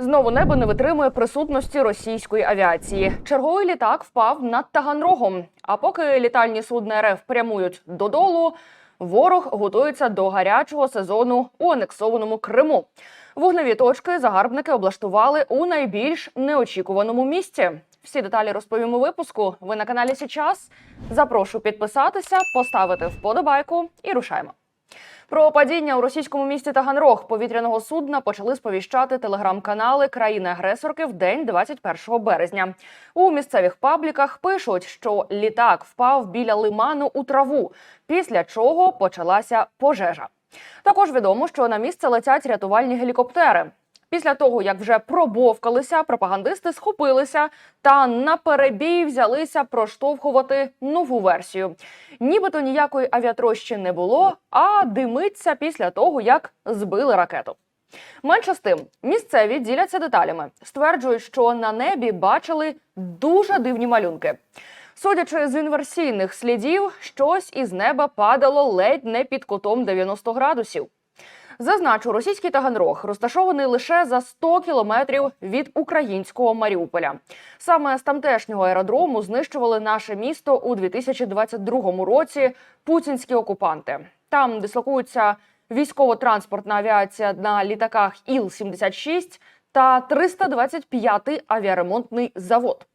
Знову небо не витримує присутності російської авіації. Черговий літак впав над Таганрогом. А поки літальні судна РФ прямують додолу, ворог готується до гарячого сезону у анексованому Криму. Вогневі точки загарбники облаштували у найбільш неочікуваному місці. Всі деталі розповім у випуску. Ви на каналі Січас. Запрошу підписатися, поставити вподобайку і рушаємо. Про падіння у російському місті Таганрог повітряного судна почали сповіщати телеграм-канали країни-агресорки в день 21 березня. У місцевих пабліках пишуть, що літак впав біля лиману у траву, після чого почалася пожежа. Також відомо, що на місце летять рятувальні гелікоптери. Після того, як вже пробовкалися, пропагандисти схопилися та на перебій взялися проштовхувати нову версію. Нібито ніякої авіатрощі не було, а димиться після того, як збили ракету. Менше з тим, місцеві діляться деталями, стверджують, що на небі бачили дуже дивні малюнки. Судячи з інверсійних слідів, щось із неба падало ледь не під кутом 90 градусів. Зазначу, російський Таганрог розташований лише за 100 кілометрів від українського Маріуполя. Саме з тамтешнього аеродрому знищували наше місто у 2022 році путінські окупанти. Там дислокуються військово-транспортна авіація на літаках Іл-76 та 325-й авіаремонтний завод.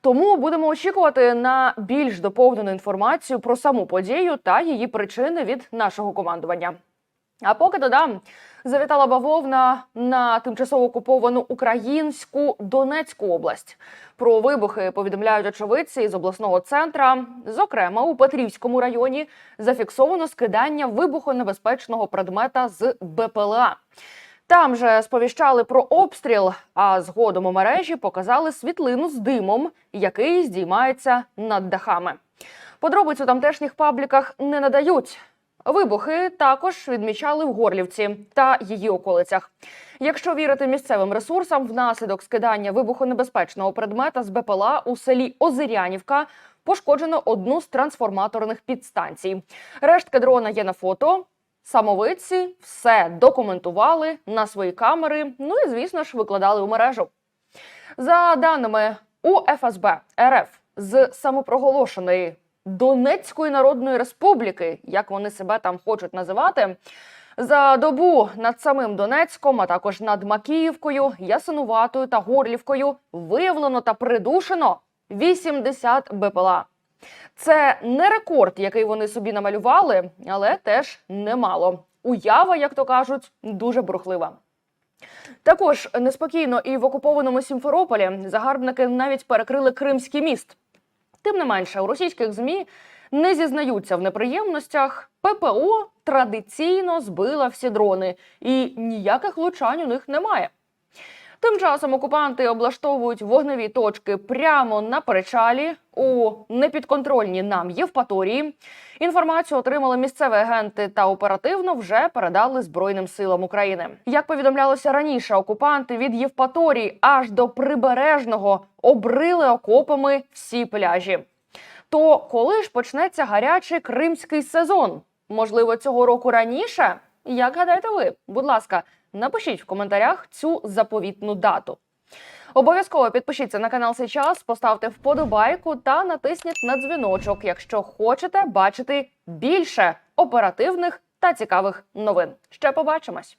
Тому будемо очікувати на більш доповнену інформацію про саму подію та її причини від нашого командування. А поки додам, завітала бавовна на тимчасово окуповану українську Донецьку область. Про вибухи повідомляють очевидці з обласного центра. Зокрема, у Петрівському районі зафіксовано скидання вибухонебезпечного предмета з БПЛА. Там же сповіщали про обстріл, а згодом у мережі показали світлину з димом, який здіймається над дахами. Подробиць у тамтешніх пабліках не надають. Вибухи також відмічали в Горлівці та її околицях. Якщо вірити місцевим ресурсам, внаслідок скидання вибухонебезпечного предмета з БПЛА у селі Озирянівка пошкоджено одну з трансформаторних підстанцій. Рештки дрона є на фото. Самовидці все документували на свої камери. Ну і звісно ж викладали у мережу. За даними УФСБ РФ з самопроголошеної Донецької Народної Республіки, як вони себе там хочуть називати. За добу над самим Донецьком, а також над Макіївкою, Ясинуватою та Горлівкою виявлено та придушено 80 БПЛА. Це не рекорд, який вони собі намалювали, але теж немало. Уява, як то кажуть, дуже бурхлива. Також неспокійно і в окупованому Сімферополі загарбники навіть перекрили Кримський міст. Тим не менше, у російських змі не зізнаються в неприємностях. ППО традиційно збила всі дрони, і ніяких влучань у них немає. Тим часом окупанти облаштовують вогневі точки прямо на перечалі у непідконтрольній нам Євпаторії. Інформацію отримали місцеві агенти та оперативно вже передали Збройним силам України. Як повідомлялося раніше, окупанти від Євпаторії аж до прибережного обрили окопами всі пляжі. То коли ж почнеться гарячий кримський сезон? Можливо, цього року раніше? Як гадаєте ви? Будь ласка, напишіть в коментарях цю заповітну дату. Обов'язково підпишіться на канал Сейчас, поставте вподобайку та натисніть на дзвіночок, якщо хочете бачити більше оперативних та цікавих новин. Ще побачимось.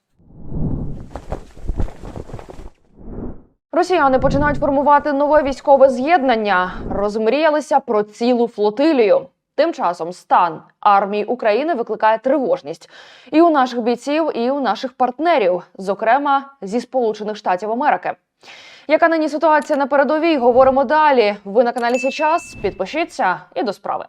Росіяни починають формувати нове військове з'єднання. Розмріялися про цілу флотилію. Тим часом стан армії України викликає тривожність і у наших бійців, і у наших партнерів, зокрема зі Сполучених Штатів Америки. Яка нині ситуація на передовій? Говоримо далі. Ви на каналі Сейчас. Підпишіться і до справи.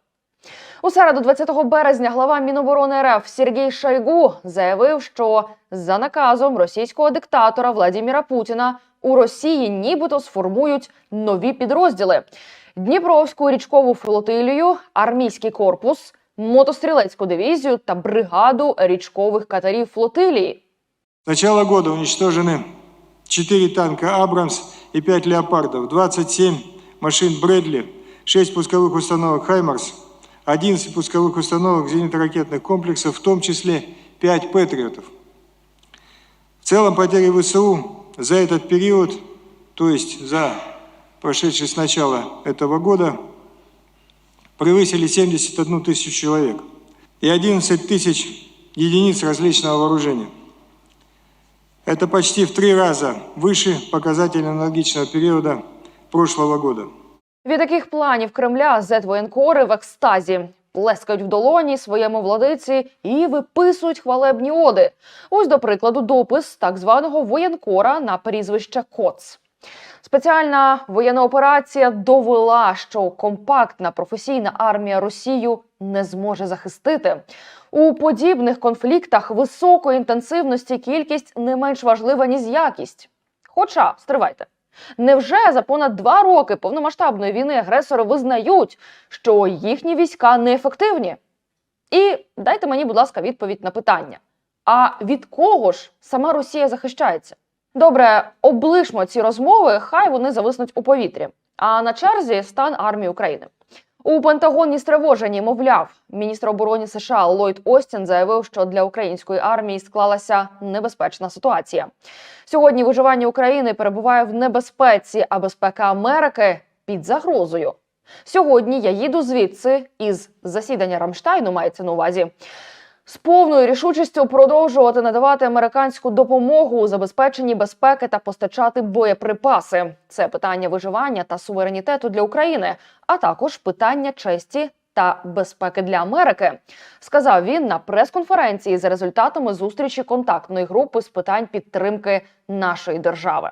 У середу, 20 березня, глава Міноборони РФ Сергій Шойгу заявив, що за наказом російського диктатора Владіміра Путіна у Росії нібито сформують нові підрозділи: Дніпровську річкову флотилію, армійський корпус, мотострілецьку дивізію та бригаду річкових катерів флотилії. С начала года уничтожены 4 танка «Абрамс» и 5 «Леопардов», 27 машин «Брэдли», 6 пусковых установок «Хаймарс», 11 пусковых установок зенитно-ракетных комплексов, в том числе 5 «Патриотов». В целом потери ВСУ за этот период, то есть за прошедший с начала этого года, превысили 71 тысячу человек и 11 тысяч единиц различного вооружения. Это почти в три раза выше показателей аналогичного периода прошлого года. Від таких планів Кремля зет-воєнкори в екстазі плескають в долоні своєму владиці і виписують хвалебні оди. Ось, до прикладу, допис так званого воєнкора на прізвище Коц. Спеціальна воєнна операція довела, що компактна професійна армія Росію не зможе захистити. У подібних конфліктах високої інтенсивності кількість не менш важлива, ніж якість. Хоча, стривайте, невже за понад два роки повномасштабної війни агресори визнають, що їхні війська неефективні? І дайте мені, будь ласка, відповідь на питання: а від кого ж сама Росія захищається? Добре, облишмо ці розмови, хай вони зависнуть у повітрі. А на черзі стан армії України. У Пентагоні стривожені, мовляв, міністр оборони США Ллойд Остін заявив, що для української армії склалася небезпечна ситуація. Сьогодні виживання України перебуває в небезпеці, а безпека Америки під загрозою. Сьогодні я їду звідси із засідання Рамштайну, мається на увазі. З повною рішучістю продовжувати надавати американську допомогу у забезпеченні безпеки та постачати боєприпаси. Це питання виживання та суверенітету для України, а також питання честі та безпеки для Америки, сказав він на прес-конференції за результатами зустрічі контактної групи з питань підтримки нашої держави.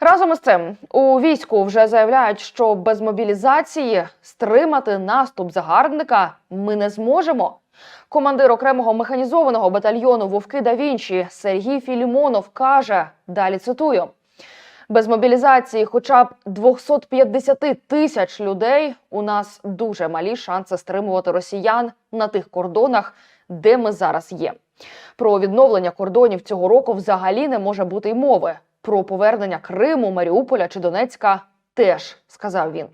Разом із цим у війську вже заявляють, що без мобілізації стримати наступ загарбника ми не зможемо. Командир окремого механізованого батальйону Вовки да Вінчі Сергій Філімонов каже: далі цитую. Без мобілізації, хоча б 250 тисяч людей, у нас дуже малі шанси стримувати росіян на тих кордонах, де ми зараз є. Про відновлення кордонів цього року взагалі не може бути й мови. Про повернення Криму, Маріуполя чи Донецька теж сказав він.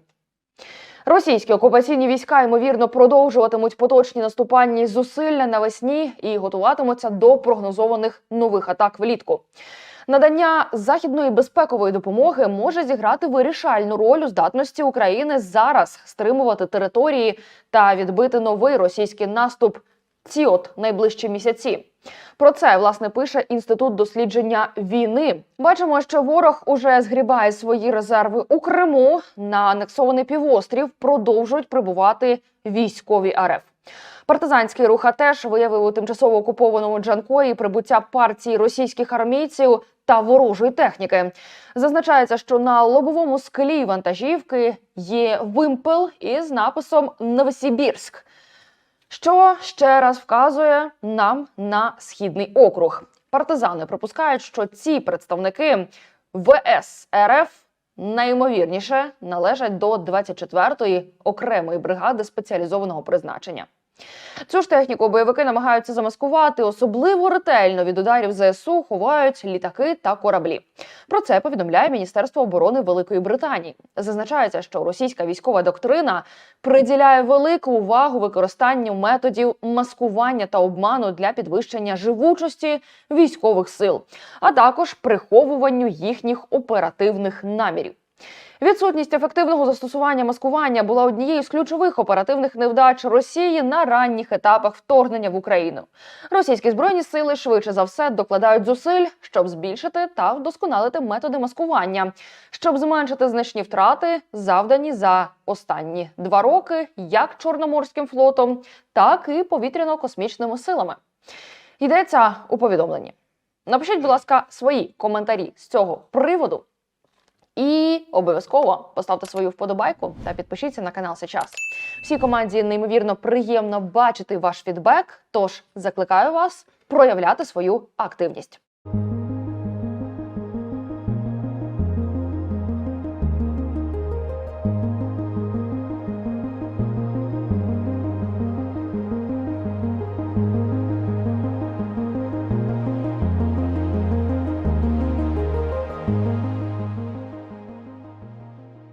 Російські окупаційні війська ймовірно продовжуватимуть поточні наступальні зусилля навесні і готуватимуться до прогнозованих нових атак влітку. Надання західної безпекової допомоги може зіграти вирішальну роль у здатності України зараз стримувати території та відбити новий російський наступ ці от найближчі місяці. Про це власне пише інститут дослідження війни. Бачимо, що ворог уже згрібає свої резерви у Криму. На анексований півострів продовжують прибувати військові РФ. Партизанський рух теж виявив у тимчасово окупованому Джанкої прибуття партії російських армійців та ворожої техніки. Зазначається, що на лобовому склі вантажівки є вимпел із написом Новосибірськ що ще раз вказує нам на східний округ. Партизани припускають, що ці представники ВС РФ найімовірніше належать до 24-ї окремої бригади спеціалізованого призначення. Цю ж техніку бойовики намагаються замаскувати особливо ретельно від ударів ЗСУ ховають літаки та кораблі. Про це повідомляє Міністерство оборони Великої Британії. Зазначається, що російська військова доктрина приділяє велику увагу використанню методів маскування та обману для підвищення живучості військових сил, а також приховуванню їхніх оперативних намірів. Відсутність ефективного застосування маскування була однією з ключових оперативних невдач Росії на ранніх етапах вторгнення в Україну. Російські збройні сили швидше за все докладають зусиль, щоб збільшити та вдосконалити методи маскування, щоб зменшити значні втрати, завдані за останні два роки, як Чорноморським флотом, так і повітряно-космічними силами. Йдеться у повідомленні. Напишіть, будь ласка, свої коментарі з цього приводу. І обов'язково поставте свою вподобайку та підпишіться на канал сейчас. Всій команді неймовірно приємно бачити ваш фідбек. Тож закликаю вас проявляти свою активність.